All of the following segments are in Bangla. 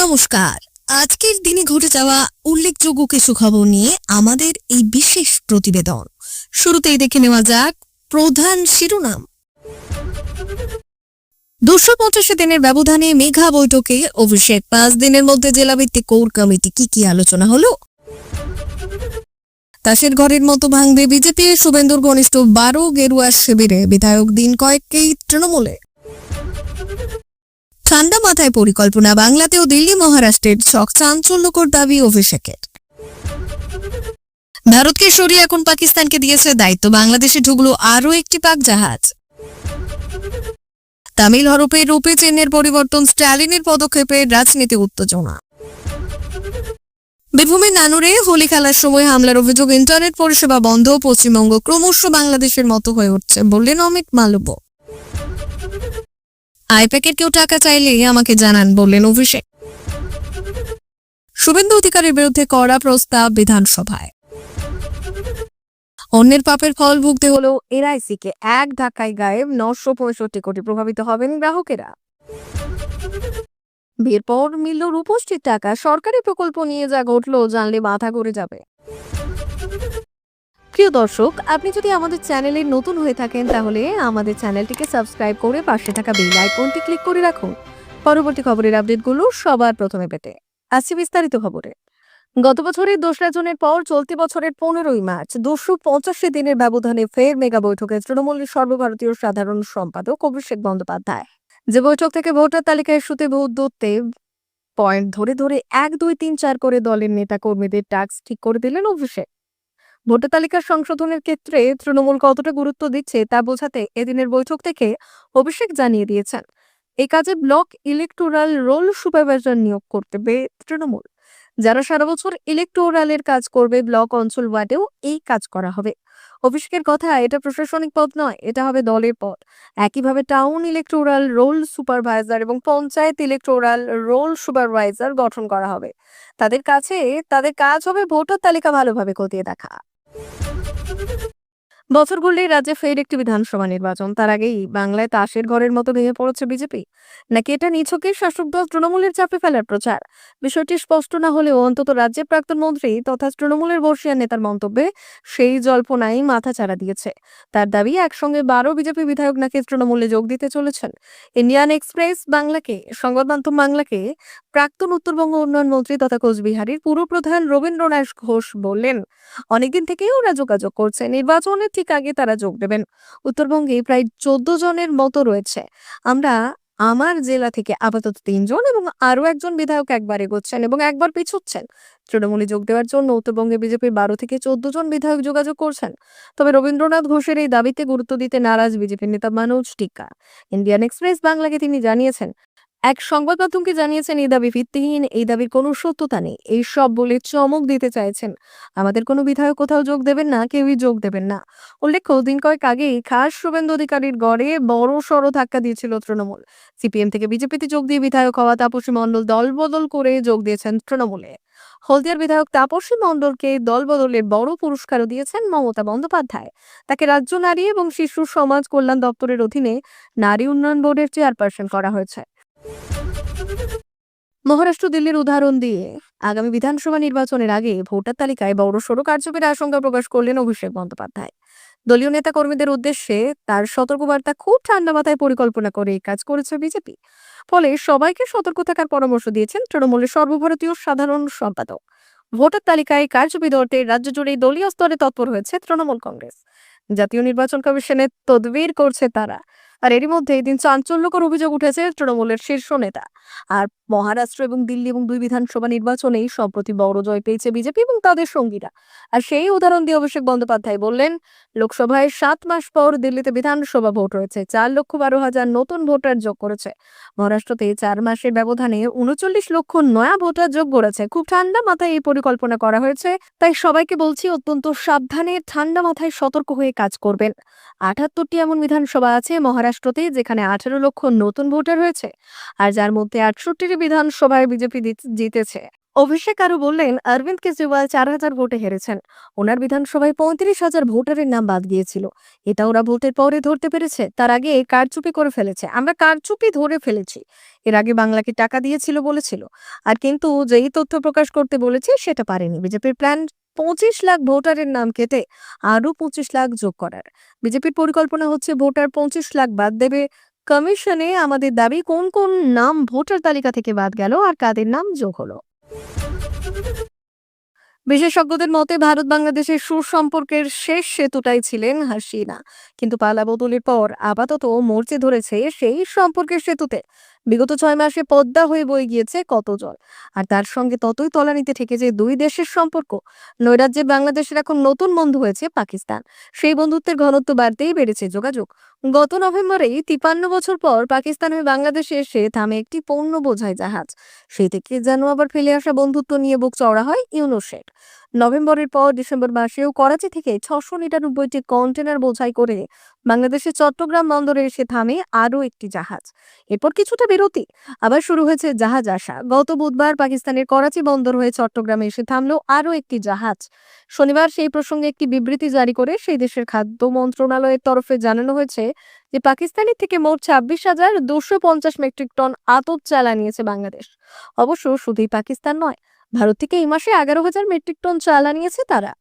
নমস্কার। আজকের দিনে ঘটে যাওয়া উল্লেখযোগ্য কিছু খবর নিয়ে আমাদের এই বিশেষ প্রতিবেদন। শুরুতেই দেখে নেওয়া যাক প্রধান শিরোনাম। দুশো পঞ্চাশি দিনের ব্যবধানে মেঘা বৈঠকে অভিষেক পাঁচ দিনের মধ্যে জেলাভিত্তিক কোর কমিটি কি কি আলোচনা হলো? তাসের ঘরের মতো ভাঙবে বিজেপি, শুভেন্দুর ঘনিষ্ঠ বারো গেরুয়া শিবিরে বিধায়ক দিন কয়েককেই তৃণমূলে। ঠান্ডা মাথায় পরিকল্পনা বাংলাতেও দিল্লি মহারাষ্ট্রের ছক চাঞ্চল্যকর দাবি অভিষেকের। ভারতকে সরিয়ে এখন পাকিস্তানকে দিয়েছে দায়িত্ব। বাংলাদেশে ঢুকলো আরও একটি পাক জাহাজ তামিল হরফে রূপে চিহ্নের পরিবর্তন, স্ট্যালিনের পদক্ষেপে রাজনীতি উত্তেজনা। বীরভূমের নানুরে হোলি খেলার সময় হামলার অভিযোগ, ইন্টারনেট পরিষেবা বন্ধ, পশ্চিমবঙ্গ ক্রমশ বাংলাদেশের মতো হয়ে উঠছে, বললেন অমিত মালব্য। আইপ্যাকের কেউ টাকা চাইলে আমাকে জানান, বললেন অভিষেক। শুভেন্দু অধিকারের বিরুদ্ধে কড়া প্রস্তাব বিধানসভায়। অন্যের পাপের ফল ভুগতে হলেও এনআইসি কে এক ধাক্কায় গায়েব নশো পঁয়ষট্টি কোটি প্রভাবিত হবেন গ্রাহকেরা। বিয়ের পর মিলল রূপষ্টির টাকা সরকারি প্রকল্প নিয়ে যা ঘটলো, জানলে মাথা ঘুরে যাবে। প্রিয় দর্শক, আপনি যদি আমাদের চ্যানেলে নতুন হয়ে থাকেন, তাহলে আমাদের চ্যানেলটিকে সাবস্ক্রাইব করে পাশে থাকা বেল আইকনটি ক্লিক করে রাখুন। পরবর্তী খবরের আপডেটগুলো সবার প্রথমে পেতে আসছে বিস্তারিত খবরে। গত বছরের দোসরা জুনের পর চলতি বছরের পনেরোই মার্চ, দুশো পঁচাশি দিনের ব্যবধানে ফের মেগা বৈঠকে তৃণমূলের সর্বভারতীয় সাধারণ সম্পাদক অভিষেক বন্দ্যোপাধ্যায়। যে বৈঠক থেকে ভোটার তালিকায় সুতে ভোট পয়েন্ট ধরে ধরে এক, দুই, তিন, চার করে দলের নেতা কর্মীদের টাস্ক ঠিক করে দিলেন অভিষেক। ভোটার তালিকা সংশোধনের ক্ষেত্রে তৃণমূল কতটা গুরুত্ব দিচ্ছে তা বোঝাতে এদিনের বৈঠক থেকে অভিষেক জানিয়ে দিয়েছেন। এই কাজে ব্লক ইলেকটোরাল রোল সুপারভাইজার নিয়োগ করতে তৃণমূল। যারা সারা বছর ইলেকটোরালের কাজ করবে, ব্লক অঞ্চল ওয়ার্ডেও এই কাজ করা হবে। অভিষেকের কথা, এটা প্রশাসনিক পদ নয়, এটা হবে দলের পদ। একইভাবে টাউন ইলেকটোরাল রোল সুপারভাইজার এবং পঞ্চায়েত ইলেকটোরাল রোল সুপারভাইজার গঠন করা হবে। তাদের কাছে, তাদের কাজ হবে ভোটার তালিকা ভালোভাবে খতিয়ে দেখা। বছর ঘুরলেই রাজ্যে ফের একটি বিধানসভা নির্বাচন। তার আগেই বাংলায় তাসের ঘরের মতো ভেঙে পড়েছে বিজেপি। নাকি এটা নিছকের শাসক দল তৃণমূলের চাপে ফেলার প্রচার? বিষয়টি স্পষ্ট না হলেও অন্তত রাজ্যের প্রাক্তন মন্ত্রী তথা তৃণমূলের বর্ষিয়ান নেতার মন্তব্যে সেই জল্পনাই মাথা চাড়া দিয়েছে। তার দাবি, একসঙ্গে বারো বিজেপি বিধায়ক নাকি তৃণমূলে যোগ দিতে চলেছেন? ইন্ডিয়ান এক্সপ্রেস বাংলাকে সংবাদ মাধ্যম বাংলাকে প্রাক্তন উত্তরবঙ্গ উন্নয়ন মন্ত্রী তথা কোচবিহারের পুরপ্রধান রবীন্দ্রনাথ ঘোষ বললেন, অনেকদিন থেকেই ওরা যোগাযোগ করছে। নির্বাচনের ঠিক আগে তারা যোগ দেবেন। উত্তরবঙ্গে প্রায় চোদ্দ জনের মতো রয়েছে। আমরা আমার জেলা থেকে আপাতত তিনজন এবং আরও একজন বিধায়ক একবার এগোচ্ছেন এবং একবার পিছুচ্ছেন। তৃণমূলে যোগ দেওয়ার জন্য উত্তরবঙ্গে বিজেপির বারো থেকে চোদ্দ জন বিধায়ক যোগাযোগ করছেন। তবে রবীন্দ্রনাথ ঘোষের এই দাবিতে গুরুত্ব দিতে নারাজ বিজেপির নেতা মনোজ টিকা ইন্ডিয়ান এক্সপ্রেস বাংলাকে তিনি জানিয়েছেন এক সংবাদ মাধ্যমকে জানিয়েছেন, এই দাবি ভিত্তিহীন, এই দাবির কোনো সত্যতা নেই। এই সব বলে চমক দিতে চাইছেন। আমাদের কোনো বিধায়ক কোথাও যোগ দেবেন না, কেউই যোগ দেবেন না। উল্লেখ্য দিন কয়েক আগেই খাস শুভেন্দু অধিকারীর গড়ে বড় সড় ধাক্কা দিয়েছিল তৃণমূল। সিপিএম থেকে বিজেপিতে যোগ দিয়ে বিধায়ক হওয়া তাপসী মণ্ডল দল বদল করে যোগ দিয়েছেন তৃণমূলে। হলদিয়ার বিধায়ক তাপসী মণ্ডলকে দল বদলের বড় পুরস্কারও দিয়েছেন মমতা বন্দ্যোপাধ্যায়। তাকে রাজ্য নারী এবং শিশু সমাজ কল্যাণ দপ্তরের অধীনে নারী উন্নয়ন বোর্ডের চেয়ারপারসন করা হয়েছে। মহারাষ্ট্র দিল্লির উদাহরণ দিয়ে আগামী বিধানসভা নির্বাচনের আগে ভোটার তালিকায় বড় সড়ো কার্যকরী আশঙ্কা প্রকাশ করলেন অভিষেক বন্দ্যোপাধ্যায়। দলীয় নেতা কর্মীদের উদ্দেশ্যে তার সতর্কবার্তা খুব ঠান্ডা মাথায় পরিকল্পনা করে কাজ করেছে বিজেপি। ফলে সবাইকে সতর্ক থাকার পরামর্শ দিয়েছেন তৃণমূলের সর্বভারতীয় সাধারণ সম্পাদক। ভোটার তালিকায় কার্যবিধর্তে রাজ্য জুড়ে দলীয় স্তরে তৎপর হয়েছে তৃণমূল কংগ্রেস। জাতীয় নির্বাচন কমিশনের তদবির করছে তারা। আর এরই মধ্যে এদিন চাঞ্চল্যকর অভিযোগ উঠেছে তৃণমূলের শীর্ষ নেতা। আর মহারাষ্ট্র এবং দিল্লি এবং দুই বিধানসভা নির্বাচনেই সম্প্রতি বড় জয় পেয়েছে বিজেপি এবং তাদের সঙ্গীরা। আর সেই উদাহরণ দিয়ে অভিষেক বন্দ্যোপাধ্যায় বললেন, লোকসভায় সাত মাস পর দিল্লিতে বিধানসভা ভোট হয়েছে, চার লক্ষ বারো হাজার নতুন ভোটার যোগ করেছে। মহারাষ্ট্রতে চার মাসের ব্যবধানে উনচল্লিশ লক্ষ নয়া ভোটার যোগ করেছে। খুব ঠান্ডা মাথায় এই পরিকল্পনা করা হয়েছে, তাই সবাইকে বলছি অত্যন্ত সাবধানে ঠান্ডা মাথায় সতর্ক হয়ে কাজ করবেন। আটাত্তরটি এমন বিধানসভা আছে মহারাষ্ট্রতে যেখানে আঠারো লক্ষ নতুন ভোটার হয়েছে আর যার মধ্যে আটষট্টিটি বিধানসভায় বিজেপি জিতেছে। অভিষেক আরও বললেন, অরবিন্দ কেজরিওয়াল চার হাজার ভোটে হেরেছেন। ওনার বিধানসভায় পঁয়ত্রিশ হাজার ভোটারের নাম বাদ গিয়েছিল। এটা ওরা ভোটের পরে ধরতে পেরেছে, তার আগে কারচুপি করে ফেলেছে। আমরা কারচুপি ধরে ফেলেছি, এর আগে বাংলাকে টাকা দিয়েছিল বলেছিল, আর কিন্তু যেই তথ্য প্রকাশ করতে বলেছে সেটা পারেনি। বিজেপির প্ল্যান পঁচিশ লাখ ভোটারের নাম কেটে আরও পঁচিশ লাখ যোগ করার। বিজেপির পরিকল্পনা হচ্ছে ভোটার পঁচিশ লাখ বাদ দেবে। কমিশনে আমাদের দাবি, কোন কোন নাম ভোটার তালিকা থেকে বাদ গেল আর কাদের নাম যোগ হলো? বিশেষজ্ঞদের মতে, ভারত বাংলাদেশের সুসম্পর্কের শেষ সেতুটাই ছিলেন হাসিনা। কিন্তু পালা বদলের পর আপাতত মরচে ধরেছে সেই সম্পর্কের সেতুতে। বিগত ছয় মাসে পদ্মা হয়ে বয়ে গিয়েছে কত জল। আর তার সঙ্গে ততই তলানিতে ঠেকেছে দুই দেশের সম্পর্ক। নৈরাজ্যে বাংলাদেশের এখন নতুন বন্ধু হয়েছে পাকিস্তান। সেই বন্ধুত্বের ঘনত্ব বাড়তেই বেড়েছে যোগাযোগ। গত নভেম্বরেই তিপান্ন বছর পর পাকিস্তান হয়ে বাংলাদেশে এসে থামে একটি পণ্য বোঝায় জাহাজ। সেই থেকে যেন আবার ফেলে আসা বন্ধুত্ব নিয়ে বুক চওড়া হয় ইউনোসের। নভেম্বরের পর ডিসেম্বর মাসেও করাচি থেকে ছশো নিরানব্বইটি কন্টেনার বোঝাই করে বাংলাদেশের চট্টগ্রাম বন্দরে এসে থামে আরও একটি জাহাজ। এরপর কিছুটা বিরতি। আবার শুরু হয়েছে জাহাজ আসা। গত বুধবার পাকিস্তানের করাচি বন্দর হয়ে চট্টগ্রামে এসে থামলো আরও একটি জাহাজ। শনিবার সেই প্রসঙ্গে একটি বিবৃতি জারি করে সেই দেশের খাদ্য মন্ত্রণালয়ের তরফে জানানো হয়েছে যে পাকিস্তানের থেকে মোট ছাব্বিশ হাজার দুশো পঞ্চাশ মেট্রিক টন আতপ চাল আনিয়েছে বাংলাদেশ। অবশ্য শুধুই পাকিস্তান নয় ভারত থেকে এই মাসে এগারো হাজার মেট্রিক টন চাল আনিয়েছে তারা।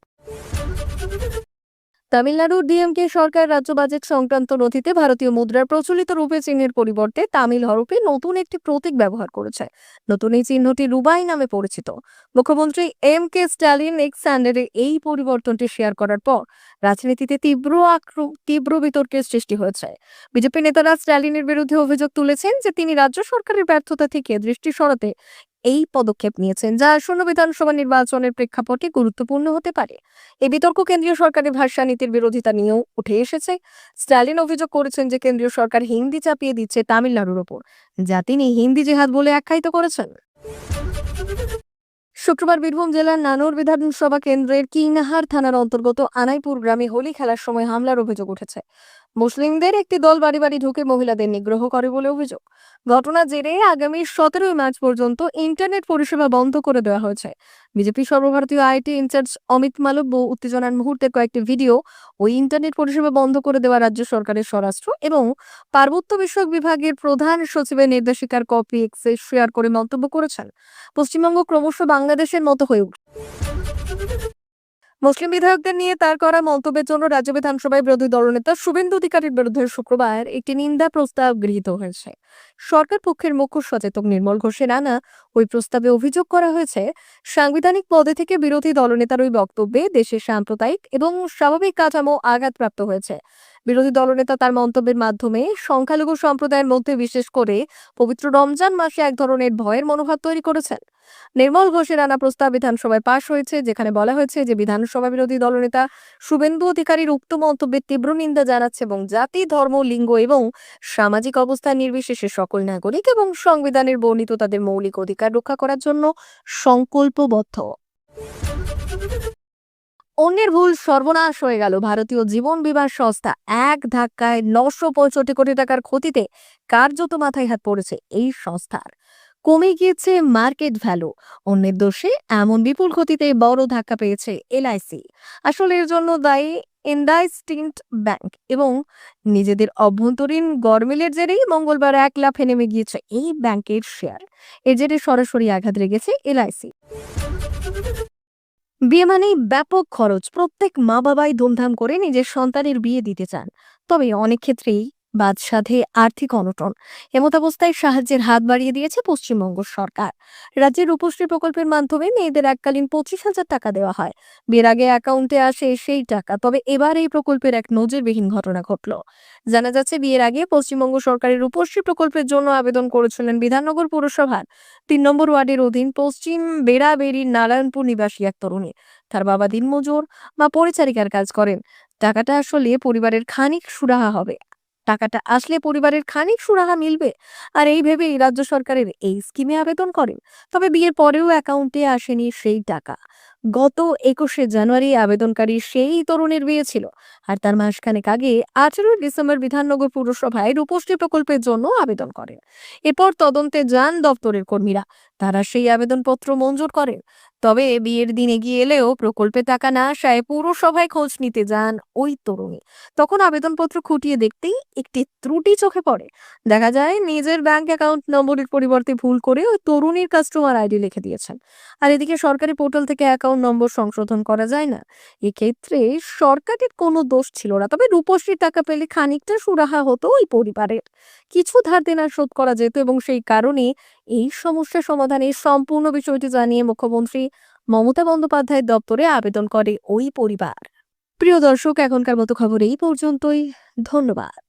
তামিলনাড়ুর ডিএমকে সরকার রাজ্য বাজেট সংক্রান্ত নথিতে ভারতীয় মুদ্রার প্রচলিত রূপে চিহ্নের পরিবর্তে তামিল হরফে নতুন একটি প্রতীক ব্যবহার করেছে। নতুন এই চিহ্নটি রুবাই নামে পরিচিত। মুখ্যমন্ত্রী এম কে স্ট্যালিন এক্স স্যান্ডারে এই পরিবর্তনটি শেয়ার করার পর রাজনীতিতে তীব্র আক্র, তীব্র বিতর্কের সৃষ্টি হয়েছে। বিজেপি নেতারা স্ট্যালিনের বিরুদ্ধে অভিযোগ তুলেছেন যে তিনি রাজ্য সরকারের ব্যর্থতা থেকে দৃষ্টি সরাতে এই পদক্ষেপ নিয়েছেন, যা আসন্ন বিধানসভা নির্বাচনের প্রেক্ষাপটে গুরুত্বপূর্ণ হতে পারে। এই বিতর্ক কেন্দ্রীয় সরকারের ভাষা নীতির বিরোধিতা নিয়েও উঠে এসেছে। স্ট্যালিন অভিযোগ করেছেন যে কেন্দ্রীয় সরকার হিন্দি চাপিয়ে দিচ্ছে তামিলনাড়ুর ওপর, যা তিনি হিন্দি জেহাদ বলে আখ্যায়িত করেছেন। শুক্রবার বীরভূম জেলার নানুর বিধানসভা কেন্দ্রের কিংনাহার থানার অন্তর্গত আনাইপুর গ্রামে হোলি খেলার সময় হামলার অভিযোগ উঠেছে। মুসলিমদের একটি দল বাড়ি বাড়ি ঢুকে মহিলাদের নিগ্রহ করে বলে অভিযোগ। ঘটনা জেরে আগামী সতেরোই মার্চ পর্যন্ত ইন্টারনেট পরিষেবা বন্ধ করে দেওয়া হয়েছে। বিজেপি সর্বভারতীয় আইটি ইনচার্জ অমিত মালব্য উত্তেজনার মুহূর্তে কয়েকটি ভিডিও ওই ইন্টারনেট পরিষেবা বন্ধ করে দেওয়া রাজ্য সরকারের স্বরাষ্ট্র এবং পার্বত্য বিষয়ক বিভাগের প্রধান সচিবের নির্দেশিকার কপি এক্সে শেয়ার করে মন্তব্য করেছেন। পশ্চিমবঙ্গ ক্রমশ বাংলাদেশের মতো হয়ে উঠছে মুসলিম বিধায়কদের নিয়ে তার করা মন্তব্যের জন্য রাজ্য বিধানসভায় বিরোধী দলনেতা শুভেন্দু অধিকারীর বিরুদ্ধে শুক্রবার একটি নিন্দা প্রস্তাব গৃহীত হয়েছে। সরকার পক্ষের মুখ্য সচেতক নির্মল ঘোষের আনা ওই প্রস্তাবে অভিযোগ করা হয়েছে, সাংবিধানিক পদে থেকে বিরোধী দলনেতার ওই বক্তব্যে দেশের সাম্প্রদায়িক এবং স্বাভাবিক কাঠামো আঘাতপ্রাপ্ত হয়েছে। বিরোধী দলনেতা তার মন্তব্যের মাধ্যমে সংখ্যালঘু সম্প্রদায়ের মধ্যে বিশেষ করে পবিত্র রমজান মাসে এক ধরনের ভয়ের মনোভাব তৈরি করেছেন। নির্মল ঘোষের আনা প্রস্তাব বিধানসভায় পাশ হয়েছে, যেখানে বলা হয়েছে যে বিধানসভা বিরোধী দলনেতা শুভেন্দু অধিকারীর উক্ত মন্তব্যের তীব্র নিন্দা জানাচ্ছে এবং জাতি, ধর্ম, লিঙ্গ এবং সামাজিক অবস্থান নির্বিশেষে সকল নাগরিক এবং সংবিধানের বর্ণিত তাদের মৌলিক অধিকার রক্ষা করার জন্য সংকল্পবদ্ধ। অন্যের ভুল সর্বনাশ হয়ে গেল। ভারতীয় জীবন বিমা সংস্থা এক ধাক্কায় নশো পঁয়ষট্টি কোটি টাকার ক্ষতিতে কার্যত মাথায় হাত পড়েছে এই সংস্থার। কমে গিয়েছে মার্কেট ভ্যালু। অন্যের দোষে এমন বিপুল ক্ষতিতে বড় ধাক্কা পেয়েছে এলআইসি আসলে এর জন্য দায়ী ইন্ডাইস্টিন্ট ব্যাংক এবং নিজেদের অভ্যন্তরীণ গরমিলের জেরেই মঙ্গলবার এক লাফে নেমে গিয়েছে এই ব্যাংকের শেয়ার। এর জেরে সরাসরি আঘাত লেগেছে এলআইসি বিয়ে মানেই ব্যাপক খরচ। প্রত্যেক মা বাবাই ধুমধাম করে নিজের সন্তানের বিয়ে দিতে চান। তবে অনেক ক্ষেত্রেই বাদসাধে আর্থিক অনটন এমতাবস্থায় সাহায্যের হাত বাড়িয়ে দিয়েছে পশ্চিমবঙ্গ সরকার। রাজ্যের রূপশ্রী প্রকল্পের মাধ্যমে মেয়েদের এককালীন পঁচিশ হাজার টাকা দেওয়া হয়। বিয়ের আগে অ্যাকাউন্টে আসে সেই টাকা, তবে এবার এই প্রকল্পের এক নজিরবিহীন ঘটনা ঘটল। জানা যাচ্ছে বিয়ের আগে পশ্চিমবঙ্গ সরকারের রূপশ্রী প্রকল্পের জন্য আবেদন করেছিলেন বিধাননগর পুরসভার তিন নম্বর ওয়ার্ডের অধীন পশ্চিম বেড়াবেড়ির নারায়ণপুর নিবাসী এক তরুণী। তার বাবা দিনমজুর, মা পরিচারিকার কাজ করেন। টাকাটা আসলে পরিবারের খানিক সুরাহা হবে। টাকাটা আসলে পরিবারের খানিক সুরাহা মিলবে। আর এই ভেবেই রাজ্য সরকারের এই স্কিমে আবেদন করেন। তবে বিয়ের পরেও অ্যাকাউন্টে আসেনি সেই টাকা। গত একুশে জানুয়ারি আবেদনকারী সেই তরুণের বিয়ে ছিল। আর তার মাসখানেক আগে আঠেরোই ডিসেম্বর বিধাননগর পুরসভায় রূপশ্রী প্রকল্পের জন্য আবেদন করেন। এরপর তদন্তে যান দপ্তরের কর্মীরা। তারা সেই আবেদনপত্র মঞ্জুর করেন। তবে বিয়ের দিনে গিয়ে এলেও প্রকল্পে টাকা না আসায় পুরসভায় খোঁজ নিতে যান ওই তরুণী। তখন আবেদনপত্র খুঁটিয়ে দেখতেই একটি ত্রুটি চোখে পড়ে। দেখা যায় নিজের ব্যাংক অ্যাকাউন্ট নম্বরের পরিবর্তে ভুল করে ওই তরুণীর কাস্টমার আইডি লিখে দিয়েছেন। আর এদিকে সরকারি পোর্টাল থেকে অ্যাকাউন্ট নম্বর সংশোধন করা যায় না। এক্ষেত্রে সরকারের কোনো দোষ ছিল না, তবে রূপশ্রী টাকা পেলে খানিকটা সুরাহা হতো ওই পরিবারের। কিছু ধার দেনা শোধ করা যেত এবং সেই কারণে এই সমস্যা সমাধানে সম্পূর্ণ বিষয়টি জানিয়ে মুখ্যমন্ত্রী মমতা বন্দ্যোপাধ্যায়ের দপ্তরে আবেদন করে ওই পরিবার। প্রিয় দর্শক, এখনকার মতো খবর এই পর্যন্তই। ধন্যবাদ।